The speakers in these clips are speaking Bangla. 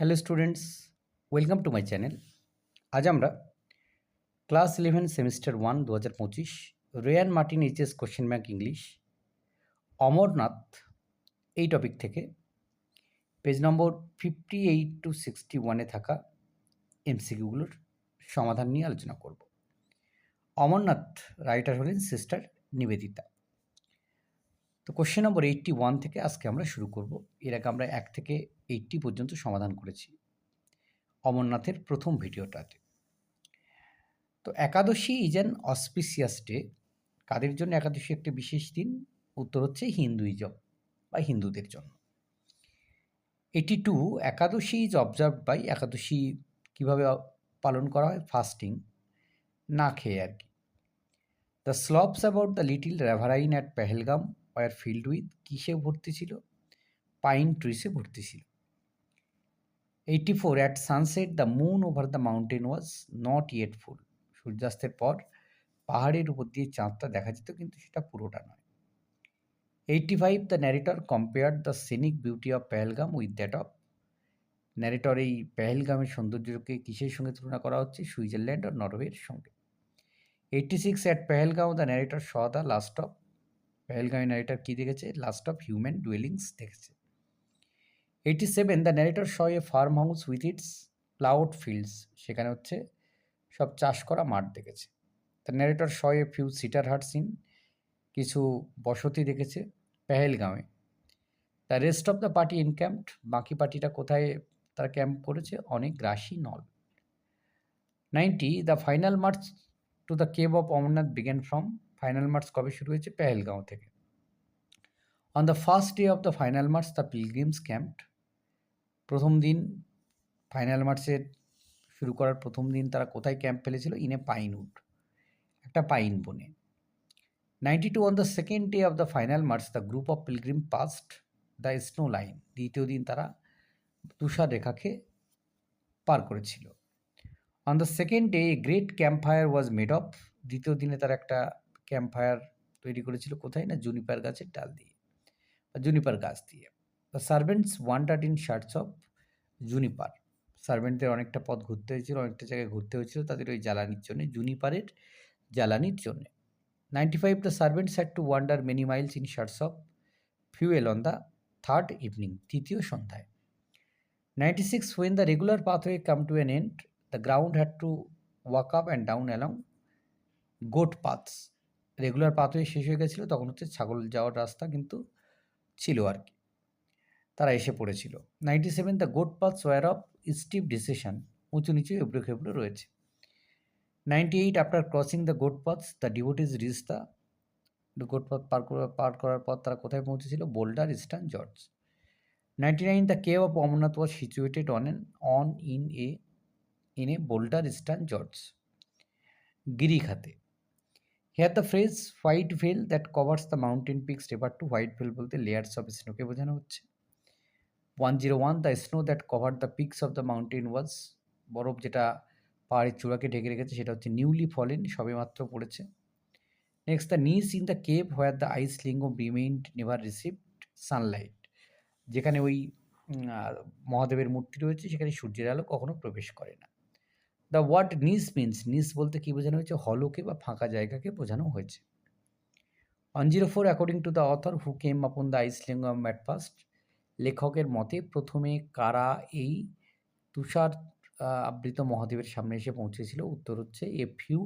Hello students, welcome to my channel. আজ আমরা ক্লাস ইলেভেন সেমিস্টার ওয়ান দু হাজার পঁচিশ, Ray and Martin HS question bank English, Amarnath এই টপিক থেকে, page number fifty eight to sixty ওয়ানে থাকা এমসিকিউগুলোর সমাধান নিয়ে আলোচনা করব। অমরনাথ, রাইটার হলেন সিস্টার নিবেদিতা। কোশ্চেন নম্বর এইটটি ওয়ান থেকে আজকে আমরা শুরু করব। এর আগে আমরা এক থেকে এইটটি পর্যন্ত সমাধান করেছি। অমরনাথের প্রথম ভিডিওটাতে। তো Ekadashi is an auspicious day কাদের জন্য একাদশী একটি বিশেষ দিন? উত্তর হচ্ছে হিন্দুইজম বা হিন্দুদের জন্য। এটি to Ekadashi is observe by Ekadashi কীভাবে পালন করা হয়? ফাস্টিং না খেয়ে আর কি। The slopes about the little riverine at Pahalgam were filled with কিসে ভর্তি ছিল? পাইন ট্রিসে ভর্তি ছিল। Eighty four at sunset the moon over the mountain was not yet full সূর্যাস্তের পর পাহাড়ের উপর দিয়ে চাঁদটা দেখা যেত, কিন্তু সেটা পুরোটা নয়। Eighty five the narrator compare the scenic beauty of Pahalgam with that of narrator এই পেহেলগামের সৌন্দর্যকে কিসের সঙ্গে তুলনা করা হচ্ছে? সুইজারল্যান্ড আর নরওয়ের সঙ্গে। Eighty six at Pahalgam the narrator saw the last of পেহেলগাঁওয়ের narrator কী দেখেছে? লাস্ট অফ হিউম্যান ডুয়েলিংস দেখেছে। Eighty seven the narrator saw a farm house with its ploughed fields সেখানে হচ্ছে সব চাষ করা মাঠ দেখেছে। The narrator saw a few sitter hut seen কিছু বসতি দেখেছে পেহেলগাঁওয়ে। The rest of the party encamped বাকি পার্টিটা কোথায় তারা ক্যাম্প করেছে? অনেক grassy knoll. Ninety the final march to the cave of Amarnath began from final march কবে শুরু হয়েছে? পেহেলগাঁও থেকে। On the first day of the final march the pilgrims camped প্রথম দিন ফাইনাল মার্চের শুরু করার প্রথম দিন তারা কোথায় ক্যাম্প ফেলেছিল? ইন এ পাইনউড একটা পাইন বনে ninety two on the second day of the final march the group of pilgrim passed the snow line দ্বিতীয় দিন তারা তুষার রেখাকে পার করেছিল। On the second day great camp fire was made of দ্বিতীয় দিনে তারা একটা ক্যাম্প ফায়ার তৈরি করেছিল কোথায় না? জুনিপার গাছের ডাল দিয়ে বা জুনিপার গাছ দিয়ে। বা servants wanted in shirts of juniper সার্ভেন্টদের অনেকটা পথ ঘুরতে হয়েছিল, অনেকটা জায়গায় ঘুরতে হয়েছিল তাদের ওই জ্বালানির জন্য জুনিপারের জ্বালানির জন্য। Ninety five the servants had to wander many miles in search of fuel on the third evening তৃতীয় সন্ধ্যায়। Ninety six when the regular pathway come to an end the ground had to walk up and down along goat paths regular pathway শেষ হয়ে গেছিল, তখন হচ্ছে ছাগল যাওয়ার রাস্তা কিন্তু ছিল আর কি তারা এসে পড়েছিল। Ninety seven the goat paths were of steep decision উঁচু নিচু এবড়ো খেবড়ো রয়েছে। Ninety eight after crossing the goat paths the devotees reach the goat path পার পার করার পর তারা কোথায় পৌঁছেছিল? Boulder eastern gorge ninety nine the cave of Amarnath was situated on an on in a in a boulder eastern gorge গিরিখাতে here the phrase white veil that covers the mountain peaks refer to white veil বলতে লেয়ার্স অফ স্নোকে বোঝানো হচ্ছে। One zero one the snow that cover the peaks of the mountain was বরফ যেটা পাহাড়ের চূড়াকে ঢেকে রেখেছে, সেটা হচ্ছে নিউলি ফলেন সবে মাত্র পড়েছে। Next the niche in the cave where the ice lingam remained never received sunlight যেখানে ওই মহাদেবের মূর্তি রয়েছে, সেখানে সূর্যের আলো কখনো প্রবেশ করে না। দ্য ওয়ার্ড নিস মিন্স নিস বলতে কী বোঝানো হয়েছে? হলকে বা ফাঁকা জায়গাকে বোঝানো হয়েছে। One zero four according to the author who came upon the ice lingam at first লেখকের মতে প্রথমে কারা এই তুষার আবৃত মহাদেবের সামনে এসে পৌঁছেছিল? উত্তর হচ্ছে এ ফিউ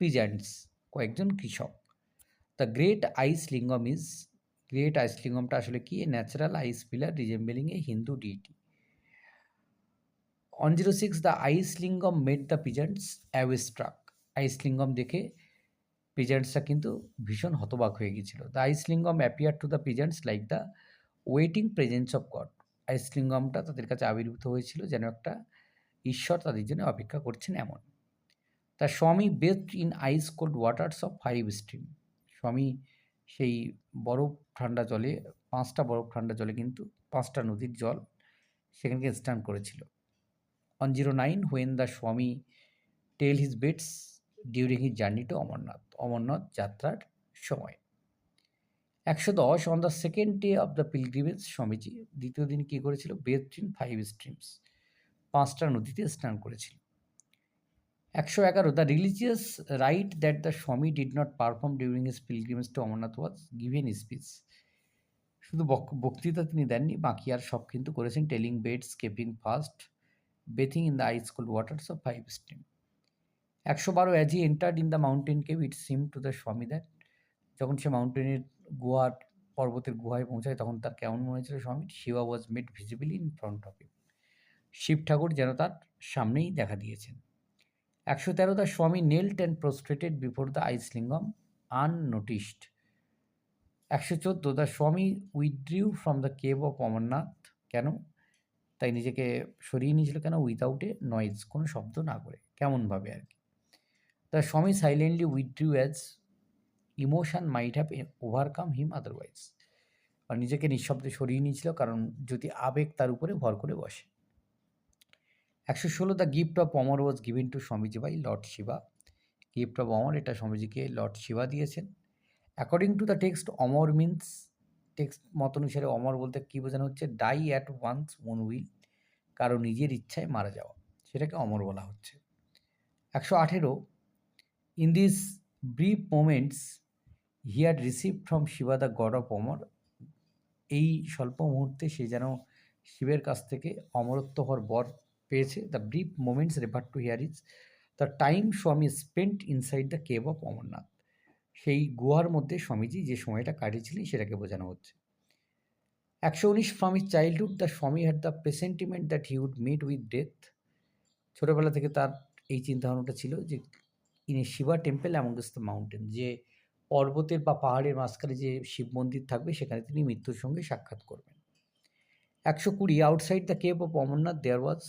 পিজেন্টস কয়েকজন কৃষক। The great ice lingam is great ice লিঙ্গমটা আসলে কি? Natural ice pillar resembling a Hindu deity on zero six the ice lingam made the peasants awestruck. Ice lingam দেখে পিজেন্টসরা কিন্তু ভীষণ হতবাক হয়ে গিয়েছিল। The ice lingam appear to the peasants like the waiting presence of God. আইসলিঙ্গমটা তাদের কাছে আবির্ভূত হয়েছিল যেন একটা ঈশ্বর তাদের জন্য অপেক্ষা করছেন এমন। তা Swami bathed in ice cold waters of five stream. Swami সেই বরফ ঠান্ডা জলে, পাঁচটা বরফ ঠান্ডা জলে কিন্তু পাঁচটা নদীর জল সেখানকে স্নান করেছিল। On zero nine when the Swami tell his beads during his journey to Amarnath Amarnath যাত্রার সময়। একশো দশ on the second day of the pilgrimage Swamiji দ্বিতীয় দিন কী করেছিল? বেথ ইন ফাইভ স্ট্রিমস পাঁচটা নদীতে স্নান করেছিল। একশো এগারো the religious rite that the Swami did not perform during his pilgrimage to Amarnath was given speech শুধু বক- বক্তৃতা তিনি দেননি, বাকি আর সব কিন্তু করেছেন telling beads keeping fast bathing in the ice cold waters of five stream একশো বারো as he entered in the mountain cave it seem to the Swami that যখন সে মাউন্টেনের গুহার পর্বতের গুহায় পৌঁছায়, তখন তার কেমন মনে হয়েছিল স্বামী? Shiva was made visibly in front of him Shiva ঠাকুর যেন তার সামনেই দেখা দিয়েছেন। একশো তেরো the Swami knelt and prostrated before the ice lingam unnoticed একশো চোদ্দ the Swami withdrew from the cave of Amarnath কেন? তাই নিজেকে সরিয়ে নিয়েছিল কেন? উইদাউট এ নয়েজ কোনো শব্দ না করে। কেমনভাবে আর কি? The Swami silently withdrew as emotion might have overcome him otherwise আর নিজেকে নিঃশব্দে সরিয়ে নিয়েছিল কারণ যদি আবেগ তার উপরে ভর করে বসে। একশো ষোলো the gift of Amar was given to Swamiji by Lord Shiva gift of Amar এটা স্বামীজিকে লর্ড শিবা দিয়েছেন। According to the text Amar means text মত অনুসারে অমর বলতে কী বোঝানো হচ্ছে? Die at once own will কারও নিজের ইচ্ছায় মারা যাওয়া। সেটাকে অমর বলা হচ্ছে। একশো আঠেরো in this brief moments he had receive from Shiva the god of Amar এই স্বল্প মুহূর্তে সে যেন শিবের কাছ থেকে অমরত্ব হওয়ার বর পেয়েছে। The brief moments refer to here is the time Swami spent inside the cave of Amarnath সেই গুহার মধ্যে স্বামীজি যে সময়টা কাটিয়েছিলেন সেটাকে বোঝানো হচ্ছে। একশো উনিশ from his childhood the Swami had the presentiment that he would meet with death ছোটোবেলা থেকে তার এই চিন্তাভাবনাটা ছিল যে, in a Shiva temple amongst the mountain যে পর্বতের বা পাহাড়ের মাঝখানে যে শিব মন্দির থাকবে, সেখানে তিনি মৃত্যুর সঙ্গে সাক্ষাৎ করবেন। একশো কুড়ি outside the cave of Amarnath there was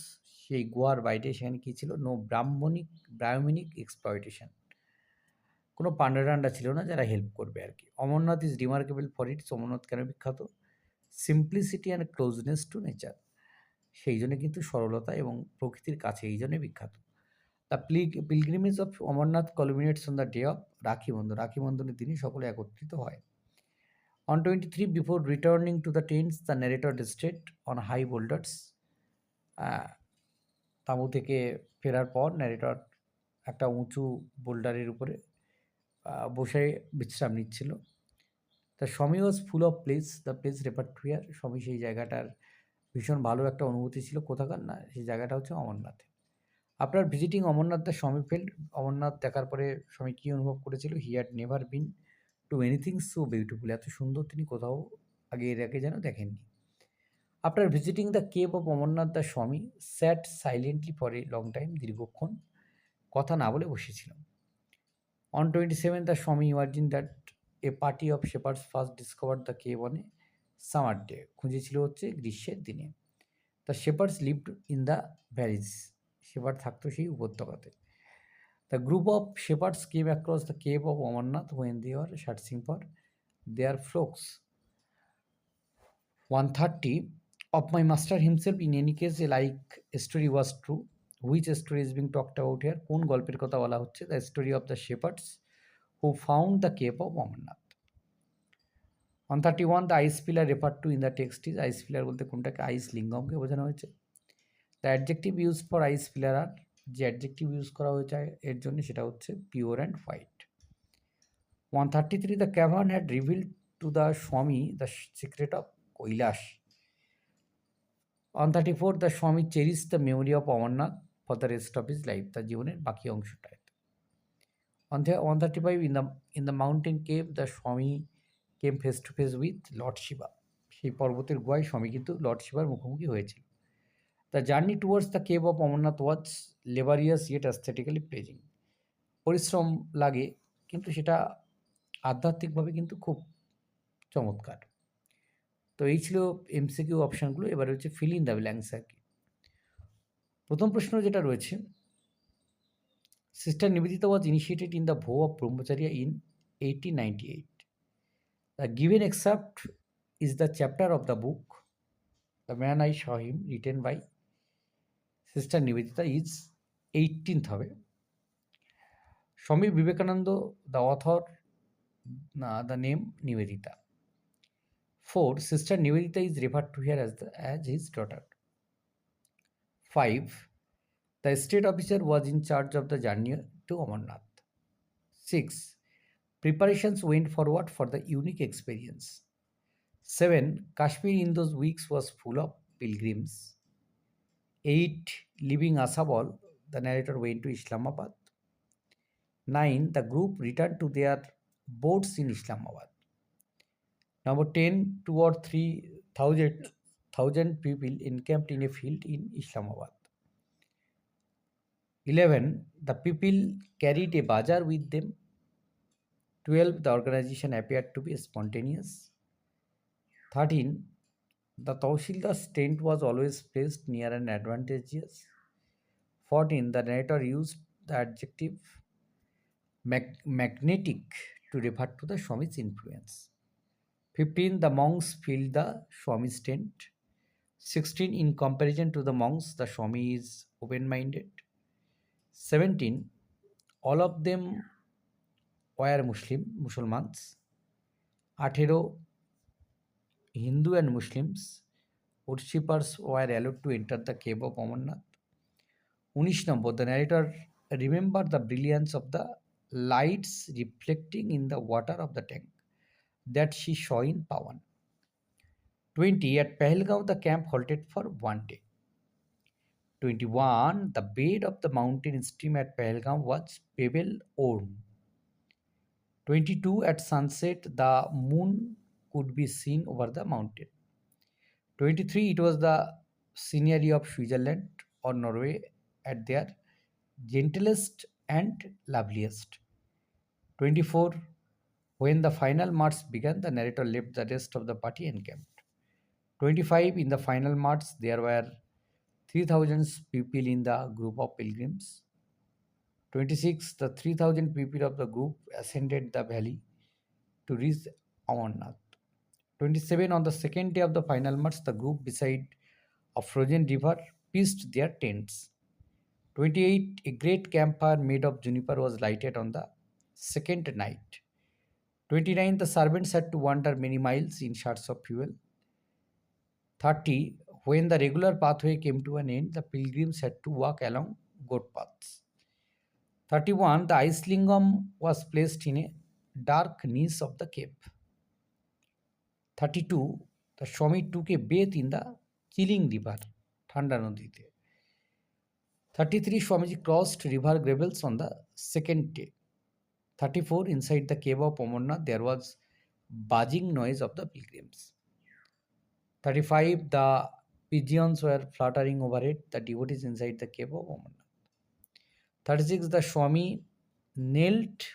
সেই গোয়ার বাইরে সেখানে কী ছিল? নো ব্রাহ্মণিক ব্রাহ্মণিক এক্সপ্লয়টেশন কোনো পান্ডারান্ডা ছিল না যারা হেল্প করবে আর কি। Amarnath is remarkable for its Amarnath কেন বিখ্যাত? Simplicity and closeness to nature সেই জন্য কিন্তু সরলতা এবং প্রকৃতির কাছে এই জন্যে বিখ্যাত। The pilg pilgrimage of Amarnath culminates on the day of Rakhi Bandhan. Rakhi বন্ধনের দিনই সকলে একত্রিত হয়। On twenty three before returning to the tents the narrator state on high boulders তাঁবু থেকে ফেরার পর ন্যারেটর একটা উঁচু বোল্ডারের উপরে বসে বিশ্রাম নিচ্ছিল। The Swami was full of place, the place here Swami সেই জায়গাটার ভীষণ ভালো একটা অনুভূতি ছিল কোথাকার না, সেই জায়গাটা হচ্ছে অমরনাথে। আপনার visiting Amarnath the Swami felt? Amarnath দেখার পরে স্বামী কী অনুভব করেছিল? He had never been to anything so beautiful এত সুন্দর তিনি কোথাও আগে এর আগে যেন দেখেননি। After visiting the cave of Amarnath the Swami sat silently for a long time দীর্ঘক্ষণ, কথা না বলে বসেছিল on twenty seven the Swami imagined that a party of shepherds first discover the on a summer day খুঁজেছিল হচ্ছে গ্রীষ্মের দিনে। The shepherds lived in the valleys shepherd থাকতো সেই উপত্যকাতে। The group of shepherds came across the cave of Amarnath when they are searching for their flocks one thirty of my master himself, in any case a like, story was true which story is being talked about here? কোন গল্পের কথা বলা হচ্ছে? The story of the shepherds who found the cave of Amarnath one thirty one the ice pillar refer to in the text is ice pillar বলতে কোনটাকে? আইস লিঙ্গমকে বোঝানো হয়েছে। The adjective use for ice pillar আর যে অ্যাডজেক্টিভ ইউজ করা হয়েছে এর জন্য সেটা হচ্ছে pure and white one thirty three the cavern had reveal to the Swami the secret of Kailash. On thirty four the Swami cherish the memory of Amarnath for the rest of his life তার জীবনের বাকি অংশটায় on one thirty five in the in the mountain cave the Swami came face to face with Lord Shiva সেই পর্বতের গুহায় স্বামী কিন্তু লর্ড শিবার মুখোমুখি হয়েছিল। The journey towards the cave of Amarnath was laborious yet aesthetically pleasing পরিশ্রম লাগে, কিন্তু সেটা আধ্যাত্মিকভাবে কিন্তু খুব চমৎকার। তো এই ছিল এমসিকিউ অপশানগুলো এবার হচ্ছে ফিল ইন দ্য ব্ল্যাঙ্কস আর কি প্রথম প্রশ্ন যেটা রয়েছে Sister Nivedita was initiated in the vow of Brahmacharya in eighteen ninety eight the given excerpt is the chapter of the book the man I saw written by Sister Nivedita is eighteenth হবে Swami Vivekananda the author the name Nivedita 4. Sister Nivedita is referred to here as the as his daughter. 5. The state officer was in charge of the journey to Amarnath. 6. Preparations went forward for the unique experience. 7. Kashmir in those weeks was full of pilgrims. 8. Leaving Asabal, the narrator went to Islamabad. 9. The group returned to their boats in Islamabad. Number 10. 2 or 3,000 thousand people encamped in a field in Islamabad. 11. The people carried a bazaar with them. 12. The organization appeared to be spontaneous. 13. The Tawsildar's tent was always placed near an advantageous. 14. The narrator used the adjective mag- magnetic to refer to the Swami's influence. 15. The monks filled the Swami's tent. 16. In comparison to the monks, the Swami is open minded. 17. All of them were Muslim, Musulmans. 18. Hindu and Muslims, worshippers were allowed to enter the cave of Amarnath. 19 number, the narrator remembered the brilliance of the lights reflecting in the water of the tank that she saw in Pawan. 20 at Pahalgaon, the camp halted for one day. 21 the bed of the mountain stream at Pahalgaon was pebble worn. 22 at sunset, the moon could be seen over the mountain. 23 it was the scenery of Switzerland or Norway at their gentlest and loveliest. 24 when the final march began, the narrator left the rest of the party encamped. 25 in the final march, there were 3000 people in the group of pilgrims. 26 the 3000 people of the group ascended the valley to reach Amarnath. 27 on the second day of the final march, the group beside a frozen river pitched their tents. 28 a great campfire made of juniper was lighted on the second night. 29 the servants had to wander many miles in search of fuel. 30 when the regular pathway came to an end, the pilgrims had to walk along goat paths. 31 the ice lingam was placed in a dark niche of the cave. 32 the Swami took a bath in the chilling river, ঠান্ডা নদীতে 33 Swamiji crossed river gravels on the second day. 34 inside the cave of Amarnath there was buzzing noise of the pilgrims. 35 the pigeons were fluttering over it, the devotees inside the cave of Amarnath. 36 the Swami knelt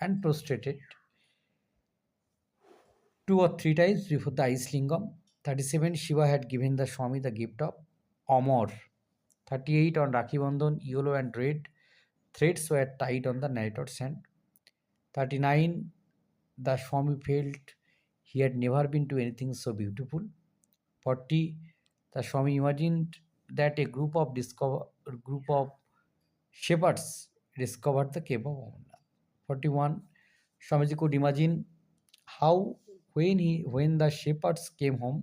and prostrated two or three times before the ice lingam. 37 Shiva had given the Swami the gift of Amor. 38 on Rakhi Bandhan, yellow and red threads were tied on the narrator's hand. 39 the Swami felt he had never been to anything so beautiful. 40 the Swami imagined that a group of discover group of shepherds discovered the cave of Amarnath. 41 Swamiji could imagine how when he when the shepherds came home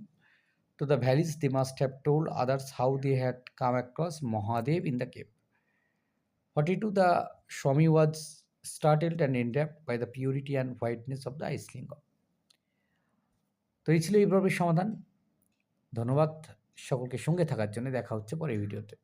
to the valleys they must have told others how they had come across Mahadev in the cave. 42 the Swami was startled and enwrapped by the purity and whiteness of the ice lingam. তো এই ছিল এই সমাধান ধন্যবাদ সকলকে সঙ্গে থাকার জন্য দেখা হচ্ছে পরে ভিডিওতে।